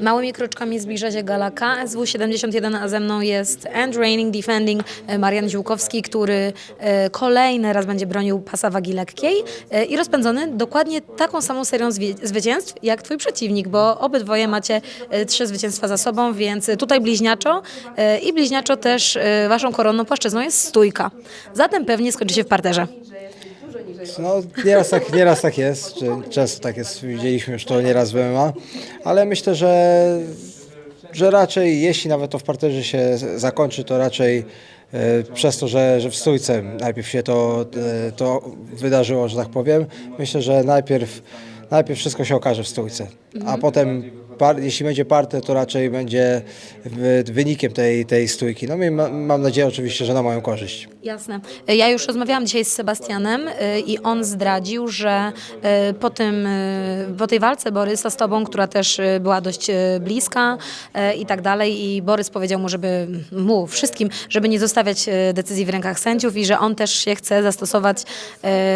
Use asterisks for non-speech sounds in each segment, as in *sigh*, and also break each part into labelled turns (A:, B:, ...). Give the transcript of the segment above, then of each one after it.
A: Małymi kroczkami zbliża się gala KSW 71, a ze mną jest End Reigning Defending e, Marian Ziółkowski, który e, kolejny raz będzie bronił pasa wagi lekkiej e, i rozpędzony dokładnie taką samą serią zwycięstw jak twój przeciwnik, bo obydwoje macie trzy zwycięstwa za sobą, więc tutaj bliźniaczo i bliźniaczo też waszą koronną płaszczyzną jest stójka. Zatem pewnie skończy się w parterze.
B: No, nieraz tak, nieraz tak jest, czy często tak jest, widzieliśmy już to nieraz w MMA, ale myślę, że, że raczej jeśli nawet to w parterze się zakończy, to raczej e, przez to, że, że w stójce najpierw się to, e, to wydarzyło, że tak powiem, myślę, że najpierw, najpierw wszystko się okaże w stójce, a potem jeśli będzie parte, to raczej będzie wy- wynikiem tej, tej stójki. No i ma, mam nadzieję oczywiście, że na moją korzyść.
A: Jasne. Ja już rozmawiałam dzisiaj z Sebastianem y, i on zdradził, że y, po, tym, y, po tej walce Borysa z tobą, która też była dość bliska i tak dalej i Borys powiedział mu, żeby mu, wszystkim, żeby nie zostawiać decyzji w rękach sędziów i że on też się chce zastosować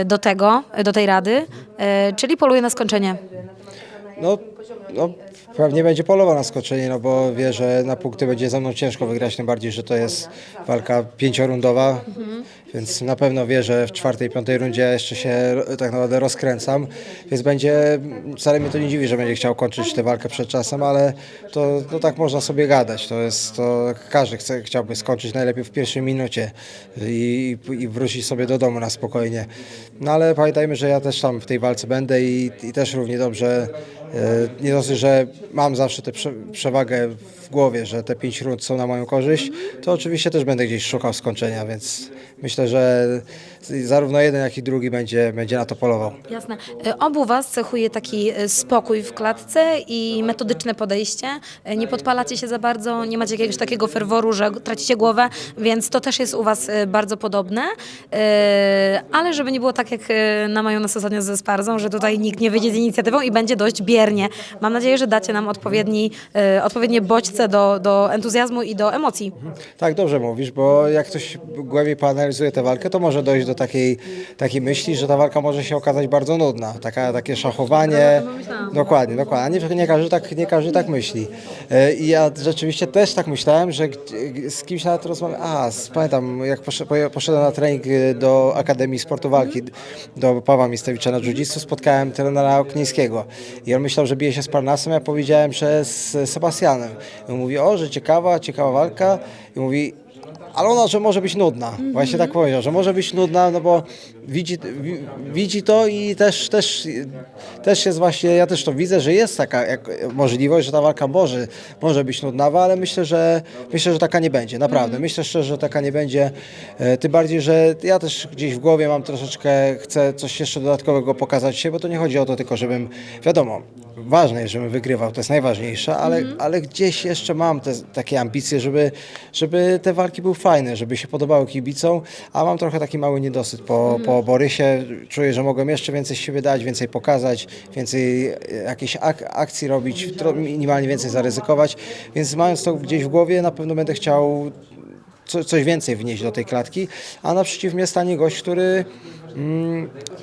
A: do tego, do tej rady, czyli poluje na skończenie.
B: No, no pewnie będzie polował na skoczenie, no bo wie, że na punkty będzie ze mną ciężko wygrać, tym bardziej, że to jest walka pięciorundowa, więc na pewno wie, że w czwartej, piątej rundzie jeszcze się tak naprawdę rozkręcam, więc będzie, wcale mnie to nie dziwi, że będzie chciał kończyć tę walkę przed czasem, ale to, to tak można sobie gadać, to jest, to każdy chce, chciałby skończyć najlepiej w pierwszej minucie i, i wrócić sobie do domu na spokojnie, no ale pamiętajmy, że ja też tam w tej walce będę i, i też równie dobrze Nie dosyć, że mam zawsze tę prze, przewagę w głowie, że te pięć rund są na moją korzyść, to oczywiście też będę gdzieś szukał skończenia, więc myślę, że zarówno jeden, jak i drugi będzie, będzie na to polował.
A: Jasne. Y, Obu Was cechuje taki y, spokój w klatce i metodyczne podejście. Nie podpalacie się za bardzo, nie macie jakiegoś takiego ferworu, że tracicie głowę, więc to też jest u Was bardzo podobne. Ale żeby nie było tak jak na mają nas ostatnio ze Sparzą, że tutaj nikt nie wyjdzie z inicjatywą i będzie dość biernie. Mam nadzieję, że dacie nam odpowiedni, y, odpowiednie bodźce do, do entuzjazmu i do emocji.
B: Tak, dobrze mówisz, bo jak ktoś głębiej poanalizuje tę walkę, to może dojść do takiej, takiej myśli, że ta walka może się okazać bardzo nudna. Taka, takie szachowanie. Dokładnie, dokładnie. A nie, nie, każdy tak, nie każdy tak myśli. E, I ja rzeczywiście też tak myślałem, że z kimś nawet rozmawiam. A, pamiętam, jak poszedłem na trening y, do Akademii Sportu Walki, do Pawła Mistewicza na jiu spotkałem trenera Oknieńskiego. I on myślał, że bije się z Parnasem, ja powiedziałem, że z Sebastianem. I on mówi, o, że ciekawa, ciekawa walka. I mówi, ale ona, że może być nudna. Właśnie tak powiedział, że może być nudna, no bo widzi, wi, widzi to i też, też, też jest właśnie, ja też to widzę, że jest taka jak, możliwość, że ta walka może, może być nudnawa, ale myślę, że myślę, że taka nie będzie, naprawdę. Myślę szczerze, że taka nie będzie. E, tym bardziej, że ja też gdzieś w głowie mam troszeczkę, chcę coś jeszcze dodatkowego pokazać się, bo to nie chodzi o to tylko, żebym, wiadomo, ważne jest, żebym wygrywał, to jest najważniejsze, ale, ale gdzieś jeszcze mam te takie ambicje, żeby, żeby te walki były fajne, żeby się podobały kibicom, a mam trochę taki mały niedosyt po, po Borysie. Czuję, że mogłem jeszcze więcej z siebie dać, więcej pokazać, więcej e, jakiejś ak- akcji robić, minimalnie więcej zaryzykować, więc mając to gdzieś w głowie, na pewno będę chciał co, coś więcej wnieść do tej klatki, a naprzeciw mnie stanie gość, który mm,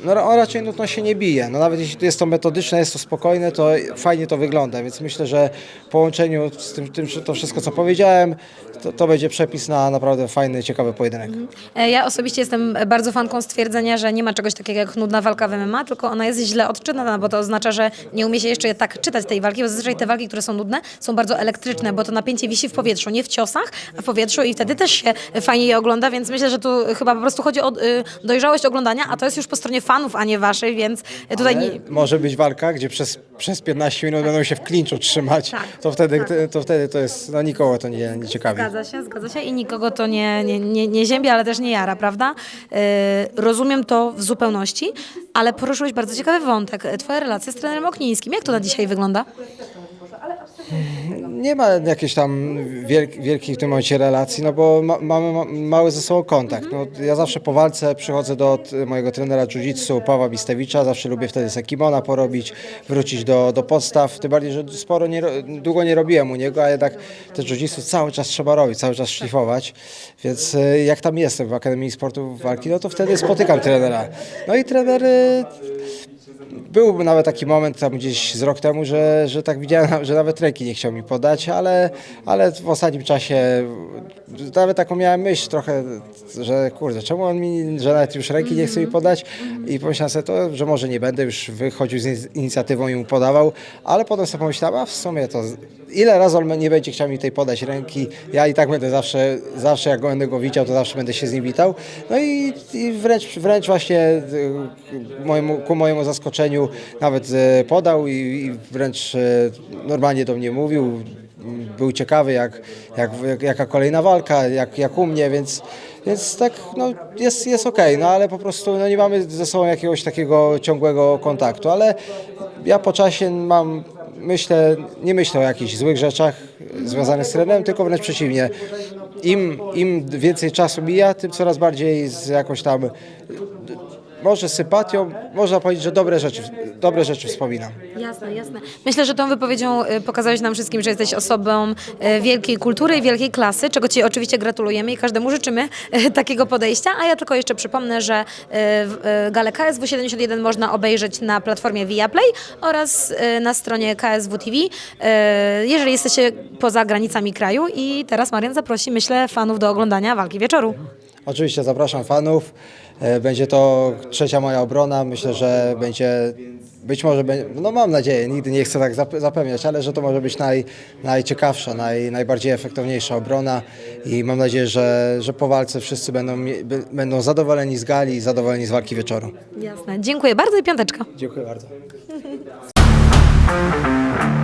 B: no, ra- on raczej nudno się nie bije. No, nawet jeśli jest to metodyczne, jest to spokojne, to fajnie to wygląda, więc myślę, że w połączeniu z tym, tym to wszystko, co powiedziałem, to, to będzie przepis na naprawdę fajny, ciekawy pojedynek.
A: E, Ja osobiście jestem bardzo fanką stwierdzenia, że nie ma czegoś takiego jak nudna walka w MMA, tylko ona jest źle odczytana, bo to oznacza, że nie umie się jeszcze tak czytać tej walki, bo zazwyczaj te walki, które są nudne, są bardzo elektryczne, bo to napięcie wisi w powietrzu, nie w ciosach, a w powietrzu i wtedy też się fajnie je ogląda, więc myślę, że tu chyba po prostu chodzi o y, dojrzałość oglądania, a to jest już po stronie fanów, a nie waszej, więc tutaj nie...
B: Może być walka, gdzie przez, przez 15 minut będą się w klinczu trzymać,
A: Tak,
B: to, wtedy, to wtedy to jest, no nikogo to nie, nie ciekawi.
A: Zgadza się, zgadza się i nikogo to nie, nie, nie, nie ziębi, ale też nie jara, prawda? Yy, rozumiem to w zupełności, ale poruszyłeś bardzo ciekawy wątek. Twoja relacja z trenerem Oknińskim. Jak to na dzisiaj wygląda?
B: Nie ma jakiejś tam wielk, wielkiej w tym momencie relacji, no bo ma, mamy ma, mały ze sobą kontakt. No, ja zawsze po walce przychodzę do mojego trenera jiu-jitsu Pawła Bistewicza, zawsze lubię wtedy sobie kimona porobić, wrócić do, do podstaw, tym bardziej, że sporo nie, długo nie robiłem u niego, a jednak te jiu-jitsu cały czas trzeba robić, cały czas szlifować, więc e, jak tam jestem w Akademii Sportu Walki, no to wtedy spotykam trenera. No i trener e, był nawet taki moment tam gdzieś z rok temu, że, że tak widziałem, *laughs* że nawet ręki nie chciał mi podać, ale, ale w ostatnim czasie nawet taką miałem myśl trochę, że kurde, czemu on mi, że nawet już ręki nie chce mi podać i pomyślałem sobie to, że może nie będę już wychodził z in- inicjatywą i mu podawał, ale potem sobie pomyślałem, a w sumie to ile razy on nie będzie chciał mi tej podać ręki, ja i tak będę zawsze, zawsze jak będę go widział, to zawsze będę się z nim witał. No i, i wręcz, wręcz właśnie y, mojemu, ku mojemu zaskoczeniu nawet y, podał i, i wręcz y, normalnie do mnie mówił. Był ciekawy, jak, jak, jaka kolejna walka, jak, jak u mnie, więc, więc tak no, jest, jest okej, no ale po prostu no, nie mamy ze sobą jakiegoś takiego ciągłego kontaktu, ale ja po czasie mam myślę, nie myślę o jakichś złych rzeczach związanych z trenerem, tylko wręcz przeciwnie. Im, Im więcej czasu mija, tym coraz bardziej z jakąś tam, może sympatią, można powiedzieć, że dobre rzeczy, dobre rzeczy wspominam.
A: Jasne, jasne. Myślę, że tą wypowiedzią y, pokazałeś nam wszystkim, że jesteś osobą y, wielkiej kultury i wielkiej klasy, czego Ci oczywiście gratulujemy i każdemu życzymy y, takiego podejścia. A ja tylko jeszcze przypomnę, że y, y, galę KSW 71 można obejrzeć na platformie Viaplay oraz y, na stronie KSW TV, y, jeżeli jesteście poza granicami kraju. I teraz Marian zaprosi, myślę, fanów do oglądania walki wieczoru.
B: Oczywiście zapraszam fanów. E, Będzie to trzecia moja obrona. Myślę, że będzie, być może, no mam nadzieję, nigdy nie chcę tak zap- zapewniać, ale że to może być naj, najciekawsza, naj, najbardziej efektowniejsza obrona i mam nadzieję, że, że po walce wszyscy będą, będą zadowoleni z gali i zadowoleni z walki wieczoru.
A: Jasne. Dziękuję bardzo i piąteczka.
B: Dziękuję bardzo. *laughs*